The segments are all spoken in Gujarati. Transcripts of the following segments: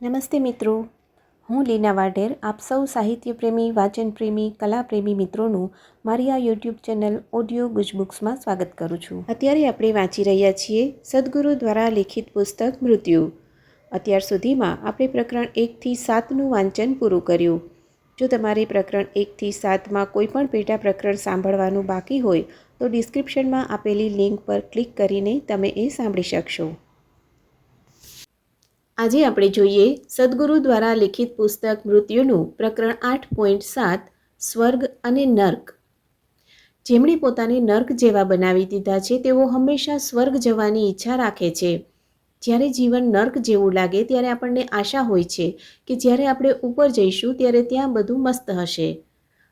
નમસ્તે મિત્રો. હું લીના વાઢેર, આપ સૌ સાહિત્ય પ્રેમી વાચન પ્રેમી કલા પ્રેમી મિત્રોનું મારી આ યુટ્યુબ ચેનલ ઓડિયો ગુજબુક્સમાં સ્વાગત કરું છું. અત્યારે આપણે વાંચી રહ્યા છીએ સદગુરુ દ્વારા લિખિત પુસ્તક મૃત્યુ. અત્યાર સુધીમાં આપણે પ્રકરણ એકથી સાતનું વાંચન પૂરું કર્યું. જો તમારે પ્રકરણ એકથી સાતમાં કોઈપણ પેટા પ્રકરણ સાંભળવાનું બાકી હોય, તો ડિસ્ક્રિપ્શનમાં આપેલી લિંક પર ક્લિક કરીને તમે એ સાંભળી શકશો. આજે આપણે જોઈએ સદગુરુ દ્વારા લિખિત પુસ્તક મૃત્યુનું પ્રકરણ આઠ પોઈન્ટ સાત, સ્વર્ગ અને નર્ક. જેમણે પોતાને નર્ક જેવા બનાવી દીધા છે, તેઓ હંમેશા સ્વર્ગ જવાની ઈચ્છા રાખે છે. જ્યારે જીવન નર્ક જેવું લાગે, ત્યારે આપણને આશા હોય છે કે જ્યારે આપણે ઉપર જઈશું, ત્યારે ત્યાં બધું મસ્ત હશે.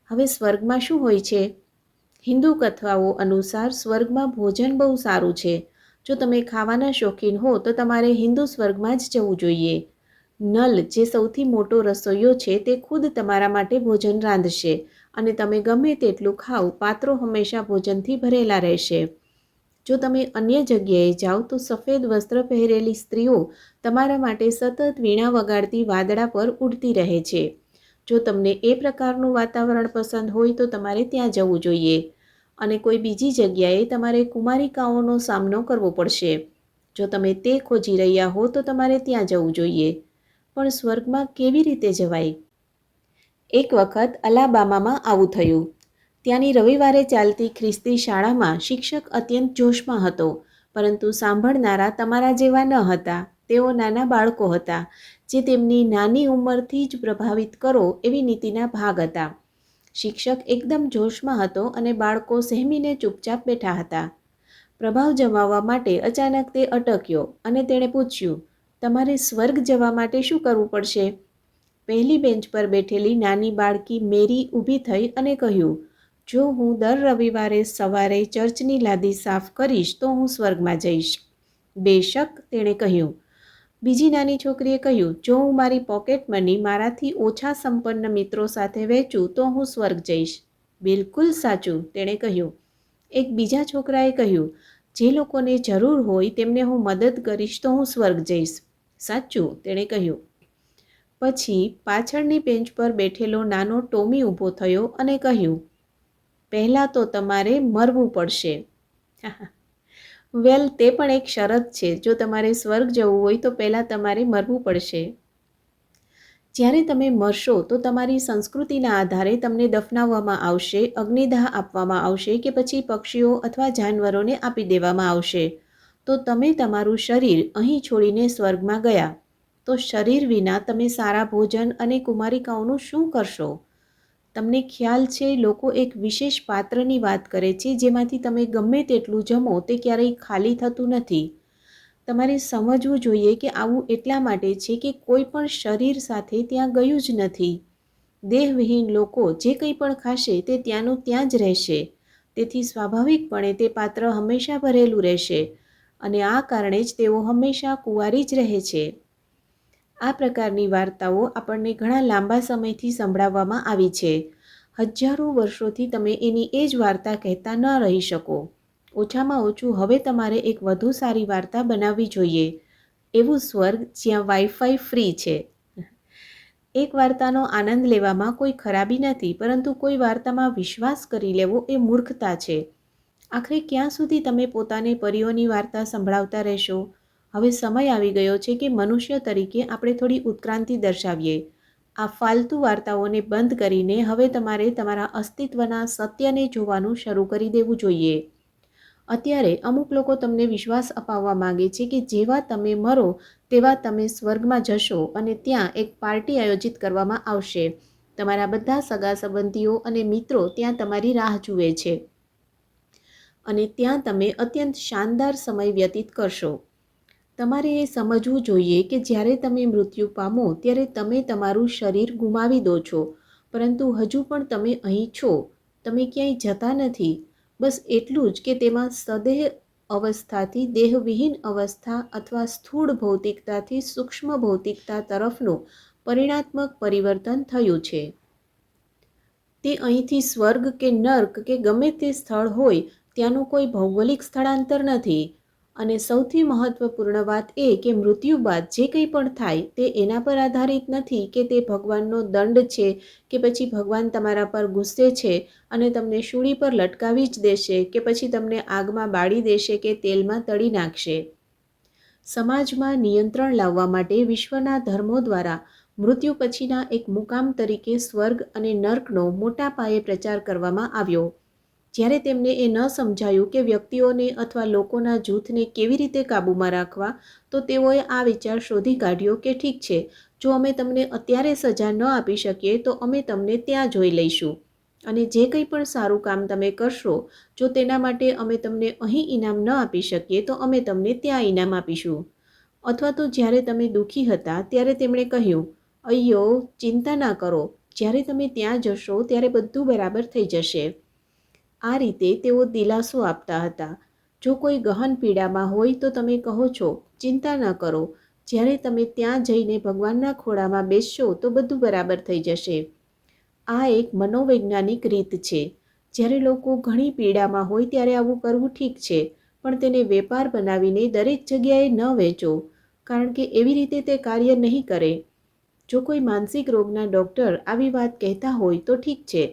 હવે સ્વર્ગમાં શું હોય છે? હિન્દુ કથાઓ અનુસાર સ્વર્ગમાં ભોજન બહુ સારું છે. જો તમે ખાવાના શોખીન હો, તો તમારે હિન્દુ સ્વર્ગમાં જ જવું જોઈએ. નલ, જે સૌથી મોટો રસોઈયો છે, તે ખુદ તમારા માટે ભોજન રાંધશે અને તમે ગમે તેટલું ખાઓ, પાત્રો હંમેશા ભોજનથી ભરેલા રહેશે. જો તમે અન્ય જગ્યાએ જાઓ, તો સફેદ વસ્ત્ર પહેરેલી સ્ત્રીઓ તમારા માટે સતત વીણા વગાડતી વાદળા પર ઉડતી રહે છે. જો તમને એ પ્રકારનું વાતાવરણ પસંદ હોય, તો તમારે ત્યાં જવું જોઈએ. અને કોઈ બીજી જગ્યાએ તમારે કુમારિકાઓનો સામનો કરવો પડશે. જો તમે તે ખોજી રહ્યા હો, તો તમારે ત્યાં જવું જોઈએ. પણ સ્વર્ગમાં કેવી રીતે જવાય? એક વખત અલાબામામાં આવું થયું. ત્યાંની રવિવારે ચાલતી ખ્રિસ્તી શાળામાં શિક્ષક અત્યંત જોશમાં હતો, પરંતુ સાંભળનારા તમારા જેવા ન હતા. તેઓ નાના બાળકો હતા, જે તેમની નાની ઉંમરથી જ પ્રભાવિત કરો એવી નીતિના ભાગ હતા. શિક્ષક એકદમ જોશમાં હતો અને બાળકો સહેમીને ચૂપચાપ બેઠા હતા. પ્રભાવ જમાવવા માટે અચાનક તે અટક્યો અને તેણે પૂછ્યું, તમારે સ્વર્ગ જવા માટે શું કરવું પડશે? પહેલી બેન્ચ પર બેઠેલી નાની બાળકી મેરી ઊભી થઈ અને કહ્યું, જો હું દર રવિવારે સવારે ચર્ચની લાદી સાફ કરીશ તો હું સ્વર્ગમાં જઈશ. બેશક, તેણે કહ્યું બીજી નાની છોકરીએ કહ્યું, જો હું મારી પોકેટ મની મારાથી ઓછા સંપન્ન મિત્રો સાથે વહેંચું તો હું સ્વર્ગ જઈશ. બિલકુલ સાચું, તેણે કહ્યું. એક બીજા છોકરાએ કહ્યું, જે લોકોને જરૂર હોય તેમને હું મદદ કરીશ તો હું સ્વર્ગ જઈશ. સાચું, તેણે કહ્યું. પછી પાછળની બેન્ચ પર બેઠેલો નાનો ટોમી ઊભો થયો અને કહ્યું, પહેલાં તો તમારે મરવું પડશે. વેલ તે પણ એક શરત છે. જો તમારે સ્વર્ગ જવું હોય તો પહેલાં તમારે મરવું પડશે. જ્યારે તમે મરશો તો તમારી સંસ્કૃતિના આધારે તમને દફનાવવામાં આવશે, અગ્નિદાહ આપવામાં આવશે કે પછી પક્ષીઓ અથવા જાનવરોને આપી દેવામાં આવશે. તો તમે તમારું શરીર અહીં છોડીને સ્વર્ગમાં ગયા. તો શરીર વિના તમે સારા ભોજન અને કુમારિકાઓનું શું કરશો? તમને ખ્યાલ છે, લોકો એક વિશેષ પાત્રની વાત કરે છે, જેમાંથી તમે ગમે તેટલું જમો તે ક્યારેય ખાલી થતું નથી. તમારે સમજવું જોઈએ કે આવું એટલા માટે છે કે કોઈ પણ શરીર સાથે ત્યાં ગયું જ નથી. દેહવિહીન લોકો જે કંઈ પણ ખાશે તે ત્યાંનું ત્યાં જ રહેશે. તેથી સ્વાભાવિકપણે તે પાત્ર હંમેશા ભરેલું રહેશે અને આ કારણે જ તેઓ હંમેશા કુંવારી જ રહે છે. આ પ્રકારની વાર્તાઓ આપણને ઘણા લાંબા સમયથી સંભળાવવામાં આવી છે. હજારો વર્ષોથી તમે એની એ જ વાર્તા કહેતા ન રહી શકો. ઓછામાં ઓછું હવે તમારે એક વધુ સારી વાર્તા બનાવવી જોઈએ. એવું સ્વર્ગ જ્યાં વાઈફાઈ ફ્રી છે. એક વાર્તાનો આનંદ લેવામાં કોઈ ખરાબી નથી, પરંતુ કોઈ વાર્તામાં વિશ્વાસ કરી લેવો એ મૂર્ખતા છે. આખરે ક્યાં સુધી તમે પોતાને પરીઓની વાર્તા સંભળાવતા રહેશો? હવે સમય આવી ગયો છે કે મનુષ્ય તરીકે આપણે થોડી ઉત્ક્રાંતિ દર્શાવીએ. આ ફાલતુ વાર્તાઓને બંધ કરીને હવે તમારે તમારા અસ્તિત્વના સત્યને જોવાનું શરૂ કરી દેવું જોઈએ. અત્યારે અમુક લોકો તમને વિશ્વાસ અપાવવા માગે છે કે જેવા તમે મરો, તેવા તમે સ્વર્ગમાં જશો અને ત્યાં એક પાર્ટી આયોજિત કરવામાં આવશે. તમારા બધા સગા સંબંધીઓ અને મિત્રો ત્યાં તમારી રાહ જુએ છે. અને ત્યાં તમે અત્યંત શાનદાર સમય વ્યતીત કરશો. તમારે એ સમજવું જોઈએ કે જ્યારે તમે મૃત્યુ પામો, ત્યારે તમે તમારું શરીર ગુમાવી દો છો. પરંતુ હજુ પણ તમે અહીં છો. તમે ક્યાંય જતા નથી. બસ એટલું જ કે તેમાં સદેહ અવસ્થાથી દેહવિહીન અવસ્થા અથવા સ્થૂળ ભૌતિકતાથી સૂક્ષ્મ ભૌતિકતા તરફનું પરિણાત્મક પરિવર્તન થયું છે. તે અહીંથી સ્વર્ગ કે નર્ક કે ગમે તે સ્થળ હોય, ત્યાંનું કોઈ ભૌગોલિક સ્થળાંતર નથી. અને સૌથી મહત્ત્વપૂર્ણ વાત એ કે મૃત્યુ બાદ જે કંઈ પણ થાય તે એના પર આધારિત નથી કે તે ભગવાનનો દંડ છે કે પછી ભગવાન તમારા પર ગુસ્સે છે અને તમને શૂળી પર લટકાવી જ દેશે કે પછી તમને આગમાં બાળી દેશે કે તેલમાં તળી નાખશે. સમાજમાં નિયંત્રણ લાવવા માટે વિશ્વના ધર્મો દ્વારા મૃત્યુ પછીના એક મુકામ તરીકે સ્વર્ગ અને નર્કનો મોટા પાયે પ્રચાર કરવામાં આવ્યો. જ્યારે તેમને એ ન સમજાયું કે વ્યક્તિઓને અથવા લોકોના જૂથને કેવી રીતે કાબૂમાં રાખવા, તો તેઓએ આ વિચાર શોધી કાઢ્યો કે ઠીક છે, જો અમે તમને અત્યારે સજા ન આપી શકીએ, તો અમે તમને ત્યાં જોઈ લઈશું. અને જે કંઈ પણ સારું કામ તમે કરશો, જો તેના માટે અમે તમને અહીં ઇનામ ન આપી શકીએ, તો અમે તમને ત્યાં ઇનામ આપીશું. અથવા તો જ્યારે તમે દુઃખી હતા, ત્યારે તેમણે કહ્યું અయ్યો ચિંતા ના કરો. જ્યારે તમે ત્યાં જશો, ત્યારે બધું બરાબર થઈ જશે. આ રીતે તેઓ દિલાસો આપતા હતા. જો કોઈ ગહન પીડામાં હોય તો તમે કહો છો, ચિંતા ન કરો. જ્યારે તમે ત્યાં જઈને ભગવાનના ખોળામાં બેસશો તો બધું બરાબર થઈ જશે. આ એક મનોવૈજ્ઞાનિક રીત છે. જ્યારે લોકો ઘણી પીડામાં હોય ત્યારે આવું કરવું ઠીક છે, પણ તેને વેપાર બનાવીને દરેક જગ્યાએ ન વેચો કારણ કે એવી રીતે તે કાર્ય નહીં કરે. જો કોઈ માનસિક રોગના ડૉક્ટર આવી વાત કહેતા હોય તો ઠીક છે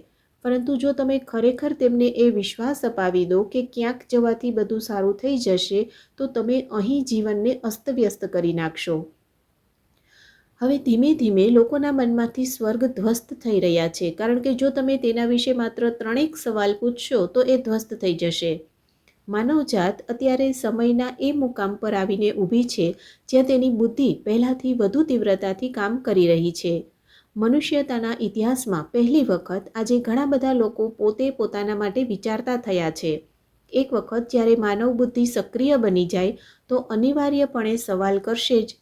પરંતુ જો તમે ખરેખર તેમને એ વિશ્વાસ અપાવી દો કે ક્યાંક જવાથી બધું સારું થઈ જશે, તો તમે અહીં જીવનને અસ્તવ્યસ્ત કરી નાખશો. હવે ધીમે ધીમે લોકોના મનમાંથી સ્વર્ગ ધ્વસ્ત થઈ રહ્યા છે. કારણ કે જો તમે તેના વિશે માત્ર ત્રણેક સવાલ પૂછશો, તો એ ધ્વસ્ત થઈ જશે. માનવજાત અત્યારે સમયના એ મુકામ પર આવીને ઊભી છે, જ્યાં તેની બુદ્ધિ પહેલાંથી વધુ તીવ્રતાથી કામ કરી રહી છે. મનુષ્યતાના ઇતિહાસમાં પહેલી વખત આજે ઘણા બધા લોકો પોતે પોતાના માટે વિચારતા થયા છે. એક વખત જ્યારે માનવ બુદ્ધિ સક્રિય બની જાય, તો અનિવાર્યપણે સવાલ કરશે જ.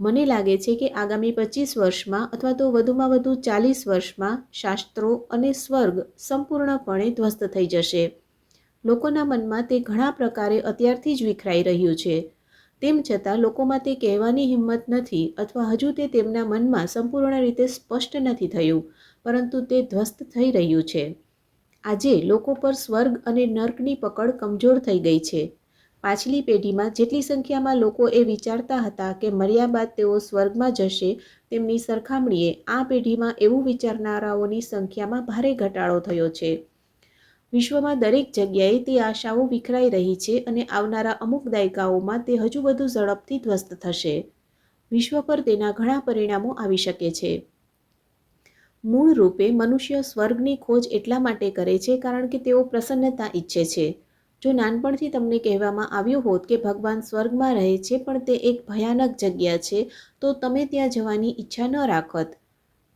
મને લાગે છે કે આગામી પચીસ વર્ષમાં અથવા તો વધુમાં વધુ ચાલીસ વર્ષમાં શાસ્ત્રો અને સ્વર્ગ સંપૂર્ણપણે ધ્વસ્ત થઈ જશે. લોકોના મનમાં તે ઘણા પ્રકારે અત્યારથી જ વિખરાઈ રહ્યું છે. તેમ છતાં લોકોમાં તે કહેવાની હિંમત નથી અથવા હજુ તે તેમના મનમાં સંપૂર્ણ રીતે સ્પષ્ટ નથી થયું, પરંતુ તે ધ્વસ્ત થઈ રહ્યું છે. આજે લોકો પર સ્વર્ગ અને નર્કની પકડ કમજોર થઈ ગઈ છે. પાછલી પેઢીમાં જેટલી સંખ્યામાં લોકો એ વિચારતા હતા કે મર્યા બાદ તેઓ સ્વર્ગમાં જશે, તેમની સરખામણીએ આ પેઢીમાં એવું વિચારનારાઓની સંખ્યામાં ભારે ઘટાડો થયો છે. વિશ્વમાં દરેક જગ્યાએ તે આશાઓ વિખરાઈ રહી છે અને આવનારા અમુક દાયકાઓમાં તે હજુ વધુ ઝડપથી ધ્વસ્ત થશે. વિશ્વ પર તેના ઘણા પરિણામો આવી શકે છે. મૂળ રૂપે મનુષ્ય સ્વર્ગની ખોજ એટલા માટે કરે છે કારણ કે તેઓ પ્રસન્નતા ઈચ્છે છે. જો નાનપણથી તમને કહેવામાં આવ્યું હોત કે ભગવાન સ્વર્ગમાં રહે છે પણ તે એક ભયાનક જગ્યા છે, તો તમે ત્યાં જવાની ઈચ્છા ન રાખત.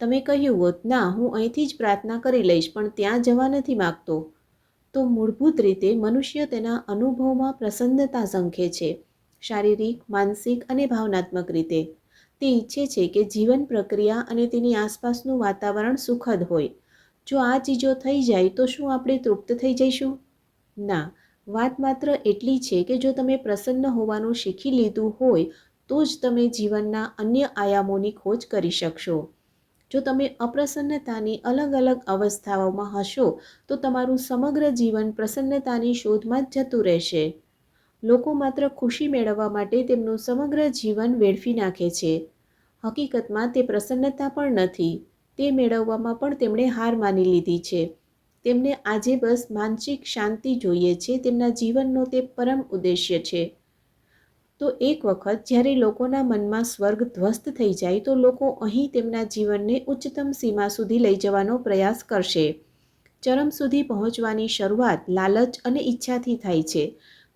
તમે કહ્યું હોત, ના, હું અહીંથી જ પ્રાર્થના કરી લઈશ, પણ ત્યાં જવા નથી માગતો. તો મૂળભૂત રીતે મનુષ્ય તેના અનુભવમાં પ્રસન્નતા ઝંખે છે, શારીરિક, માનસિક અને ભાવનાત્મક રીતે. તે ઈચ્છે છે કે જીવન પ્રક્રિયા અને તેની આસપાસનું વાતાવરણ સુખદ હોય. જો આ ચીજો થઈ જાય તો શું આપણે તૃપ્ત થઈ જઈશું? ના, વાત માત્ર એટલી છે કે જો તમે પ્રસન્ન હોવાનું શીખી લીધું હોય તો જ તમે જીવનના અન્ય આયામોની ખોજ કરી શકશો. જો તમે અપ્રસન્નતાની અલગ અલગ અવસ્થાઓમાં હશો, તો તમારું સમગ્ર જીવન પ્રસન્નતાની શોધમાં જ જતું રહેશે. લોકો માત્ર ખુશી મેળવવા માટે તેમનું સમગ્ર જીવન વેડફી નાખે છે. હકીકતમાં તે પ્રસન્નતા પણ નથી. તે મેળવવામાં પણ તેમણે હાર માની લીધી છે. તેમને આજે બસ માનસિક શાંતિ જોઈએ છે. તેમના જીવનનો તે પરમ ઉદ્દેશ્ય છે. તો એક વખત જ્યારે લોકોના મનમાં સ્વર્ગ ધ્વસ્ત થઈ જાય તો લોકો અહીં તેમના જીવનને ઉચ્ચતમ સીમા સુધી લઈ જવાનો પ્રયાસ કરશે. ચરમ સુધી પહોંચવાની શરૂઆત લાલચ અને ઈચ્છાથી થાય છે.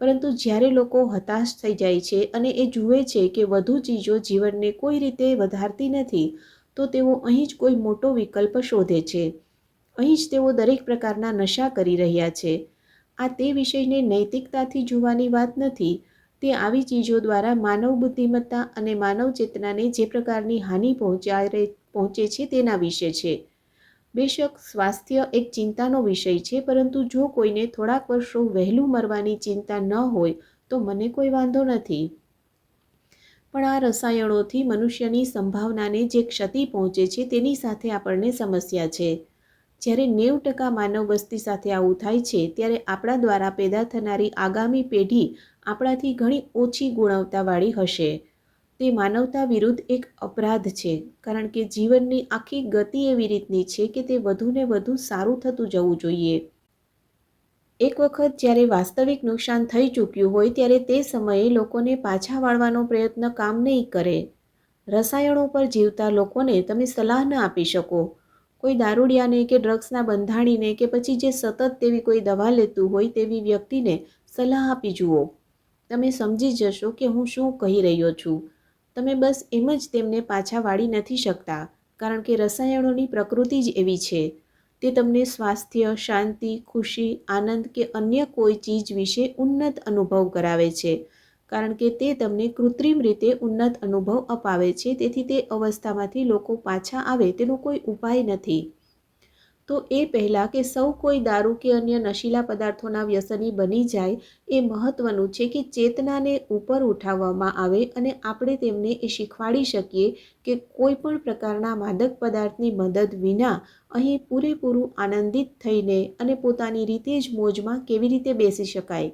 પરંતુ જ્યારે લોકો હતાશ થઈ જાય છે અને એ જુએ છે કે વધુ ચીજો જીવનને કોઈ રીતે વધારતી નથી, તો તેઓ અહીં જ કોઈ મોટો વિકલ્પ શોધે છે. અહીં જ તેઓ દરેક પ્રકારના નશા કરી રહ્યા છે. આ તે વિષયને નૈતિકતાથી જોવાની વાત નથી તે આવી ચીજો દ્વારા માનવ બુદ્ધિમત્તા અને માનવ ચેતનાને જે પ્રકારની હાનિ પહોંચાડે પહોંચે છે તેના વિશે છે. બેશક સ્વાસ્થ્ય એક ચિંતાનો વિષય છે, પરંતુ જો કોઈને થોડાક વર્ષો વહેલું મરવાની ચિંતા ન હોય, તો મને કોઈ વાંધો નથી. પણ આ રસાયણોથી મનુષ્યની સંભાવનાને જે ક્ષતિ પહોંચે છે તેની સાથે આપણને સમસ્યા છે. જ્યારે નેવ ટકા માનવ વસ્તી સાથે આવું થાય છે, ત્યારે આપણા દ્વારા પેદા થનારી આગામી પેઢી આપણાથી ઘણી ઓછી ગુણવત્તાવાળી હશે. તે માનવતા વિરુદ્ધ એક અપરાધ છે, કારણ કે જીવનની આખી ગતિ એવી રીતની છે કે તે વધુને વધુ સારું થતું જવું જોઈએ. એક વખત જ્યારે વાસ્તવિક નુકસાન થઈ ચૂક્યું હોય ત્યારે તે સમયે લોકોને પાછા વાળવાનો પ્રયત્ન કામ નહીં કરે. રસાયણો પર જીવતા લોકોને તમે સલાહ ન આપી શકો. કોઈ દારૂડિયાને કે ડ્રગ્સના બંધાણીને કે પછી જે સતત તેવી કોઈ દવા લેતું હોય તેવી વ્યક્તિને સલાહ આપી જુઓ. તમે સમજી જશો કે હું શું કહી રહ્યો છું. તમે બસ એમ જ તેમને પાછા વાળી નથી શકતા, કારણ કે રસાયણોની પ્રકૃતિ જ એવી છે. તે તમને સ્વાસ્થ્ય, શાંતિ, ખુશી, આનંદ કે અન્ય કોઈ ચીજ વિશે ઉન્નત અનુભવ કરાવે છે, કારણ કે તે તમને કૃત્રિમ રીતે ઉન્નત અનુભવ અપાવે છે. તેથી તે અવસ્થામાંથી લોકો પાછા આવે તેનો કોઈ ઉપાય નથી. તો એ પહેલાં કે સૌ કોઈ દારૂ કે અન્ય નશીલા પદાર્થોના વ્યસની બની જાય એ મહત્ત્વનું છે કે ચેતનાને ઉપર ઉઠાવવામાં આવે અને આપણે તેમને એ શીખવાડી શકીએ કે કોઈ પણ પ્રકારના માદક પદાર્થની મદદ વિના અહીં પૂરેપૂરું આનંદિત થઈને અને પોતાની રીતે જ મોજમાં કેવી રીતે બેસી શકાય.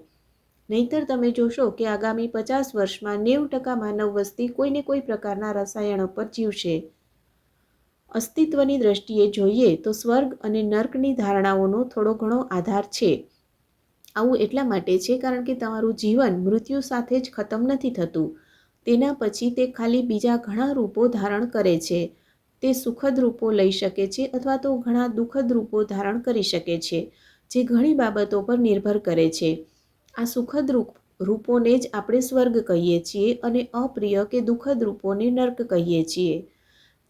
નહીતર તમે જોશો કે આગામી પચાસ વર્ષમાં નેવું ટકા માનવ વસ્તી કોઈને કોઈ પ્રકારના રસાયણો પર જીવશે. અસ્તિત્વની દ્રષ્ટિએ જોઈએ તો સ્વર્ગ અને નર્કની ધારણાઓનો થોડો ઘણો આધાર છે. આવું એટલા માટે છે કારણ કે તમારું જીવન મૃત્યુ સાથે જ ખતમ નથી થતું. તેના પછી તે ખાલી બીજા ઘણા રૂપો ધારણ કરે છે. તે સુખદ રૂપો લઈ શકે છે અથવા તો ઘણા દુઃખદ રૂપો ધારણ કરી શકે છે, જે ઘણી બાબતો પર નિર્ભર કરે છે. આ સુખદ રૂપ, રૂપોને જ આપણે સ્વર્ગ કહીએ છીએ અને અપ્રિય કે દુઃખદ રૂપોને નર્ક કહીએ છીએ.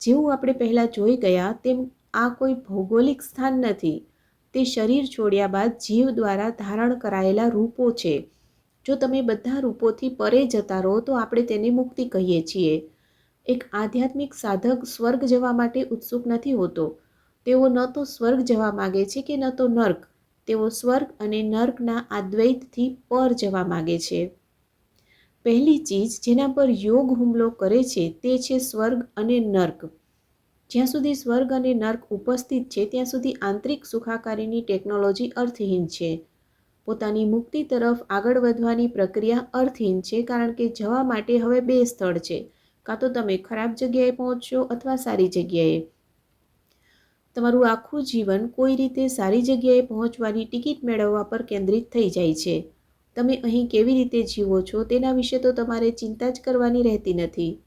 જેવું આપણે પહેલાં જોઈ ગયા તેમ આ કોઈ ભૌગોલિક સ્થાન નથી. તે શરીર છોડ્યા બાદ જીવ દ્વારા ધારણ કરાયેલા રૂપો છે. જો તમે બધા રૂપોથી પરે જતા રહો તો આપણે તેને મુક્તિ કહીએ છીએ. એક આધ્યાત્મિક સાધક સ્વર્ગ જવા માટે ઉત્સુક નથી હોતો. તેઓ ન તો સ્વર્ગ જવા માગે છે કે ન તો નર્ક. તેઓ સ્વર્ગ અને નર્કના આદ્વૈતથી પર જવા માગે છે. પહેલી ચીજ જેના પર યોગ હુમલો કરે છે તે છે સ્વર્ગ અને નર્ક. જ્યાં સુધી સ્વર્ગ અને નર્ક ઉપસ્થિત છે, ત્યાં સુધી આંતરિક સુખાકારીની ટેકનોલોજી અર્થહીન છે. પોતાની મુક્તિ તરફ આગળ વધવાની પ્રક્રિયા અર્થહીન છે, કારણ કે જવા માટે હવે બે સ્થળ છે. કાં તો તમે ખરાબ જગ્યાએ પહોંચશો અથવા સારી જગ્યાએ. તમારું આખું જીવન કોઈ રીતે સારી જગ્યાએ પહોંચવાની ટિકિટ મેળવવા પર કેન્દ્રિત થઈ જાય છે. તમે અહીં કેવી રીતે જીવો છો તેના વિશે તો તમારે ચિંતા જ કરવાની રહેતી નથી.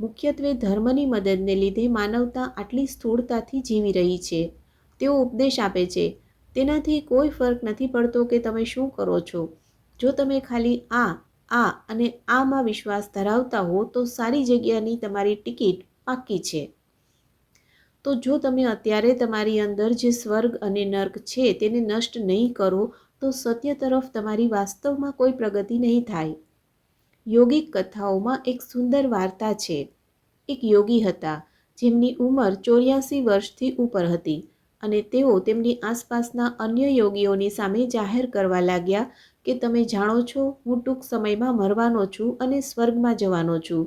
મુખ્યત્વે ધર્મની મદદને લીધે માનવતા આટલી સ્થૂળતાથી જીવી રહી છે. તેઓ ઉપદેશ આપે છે. તેનાથી કોઈ ફરક નથી પડતો કે તમે શું કરો છો. જો તમે ખાલી આ આ અને આમાં વિશ્વાસ ધરાવતા હો તો સારી જગ્યાની તમારી ટિકિટ પાકી છે. તો જો તમે અત્યારે તમારી અંદર જે સ્વર્ગ અને નર્ક છે તેને નષ્ટ નહીં કરો તો સત્ય તરફ તમારી વાસ્તવમાં કોઈ પ્રગતિ નહીં થાય. યોગિક કથાઓમાં એક સુંદર વાર્તા છે. એક યોગી હતા, જેમની ઉંમર ચોર્યાસી વર્ષથી ઉપર હતી અને તેઓ તેમની આસપાસના અન્ય યોગીઓની સામે જાહેર કરવા લાગ્યા કે, તમે જાણો છો, હું ટૂંક સમયમાં મરવાનો છું અને સ્વર્ગમાં જવાનો છું.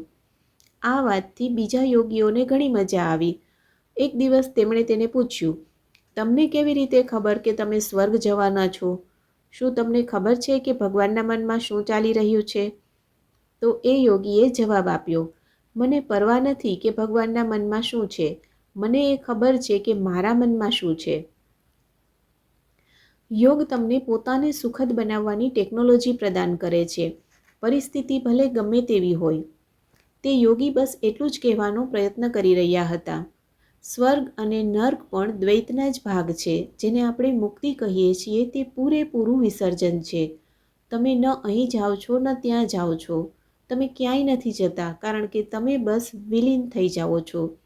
આ વાતથી બીજા યોગીઓને ઘણી મજા આવી. એક દિવસ તેમણે તેને પૂછ્યું, તમને કેવી રીતે ખબર કે તમે સ્વર્ગ જવાના છો? શું તમને ખબર છે કે ભગવાનના મનમાં શું ચાલી રહ્યું છે? તો એ યોગીએ જવાબ આપ્યો, મને પરવા નથી કે ભગવાનના મનમાં શું છે. મને એ ખબર છે કે મારા મનમાં શું છે. યોગ તમને પોતાને સુખદ બનાવવાની ટેકનોલોજી પ્રદાન કરે છે. પરિસ્થિતિ ભલે ગમે તેવી હોય. તે યોગી બસ એટલું જ કહેવાનો પ્રયત્ન કરી રહ્યા હતા. સ્વર્ગ અને નર્ક પણ દ્વૈતના જ ભાગ છે, જેને આપણે મુક્તિ કહીએ છીએ તે પૂરેપૂરું વિસર્જન છે. તમે ન અહીં જાઓ છો, ન ત્યાં જાઓ છો. તમે ક્યાંય નથી જતા, કારણ કે તમે બસ વિલીન થઈ જાઓ છો.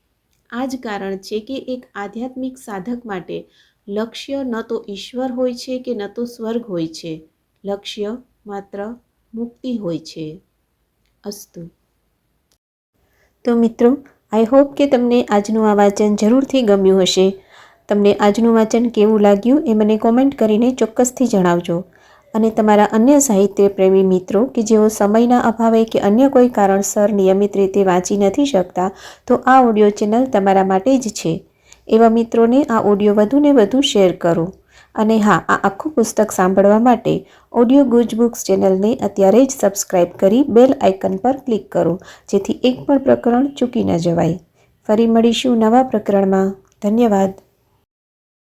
આ જ કારણ છે કે એક આધ્યાત્મિક સાધક માટે લક્ષ્ય ન તો ઈશ્વર હોય છે કે ન તો સ્વર્ગ હોય છે. લક્ષ્ય માત્ર મુક્તિ હોય છે. અસ્તુ. તો મિત્રો આઈ હોપ કે તમને આજનું આ વાંચન જરૂરથી ગમ્યું હશે. તમને આજનું વાંચન કેવું લાગ્યું એ મને કોમેન્ટ કરીને ચોક્કસથી જણાવજો. અને તમારા અન્ય સાહિત્ય પ્રેમી મિત્રો કે જેઓ સમયના અભાવે કે અન્ય કોઈ કારણસર નિયમિત રીતે વાંચી નથી શકતા, તો આ ઓડિયો ચેનલ તમારા માટે જ છે. એવા મિત્રોને આ ઓડિયો વધુને વધુ શેર કરો. અને હા, આ આખું પુસ્તક સાંભળવા માટે ઓડિયો ગુજ બુક્સ ચેનલને અત્યારે જ સબસ્ક્રાઇબ કરી બેલ આઇકન પર ક્લિક કરો, જેથી એક પણ પ્રકરણ ચૂકી ન જવાય. ફરી મળીશું નવા પ્રકરણમાં. ધન્યવાદ.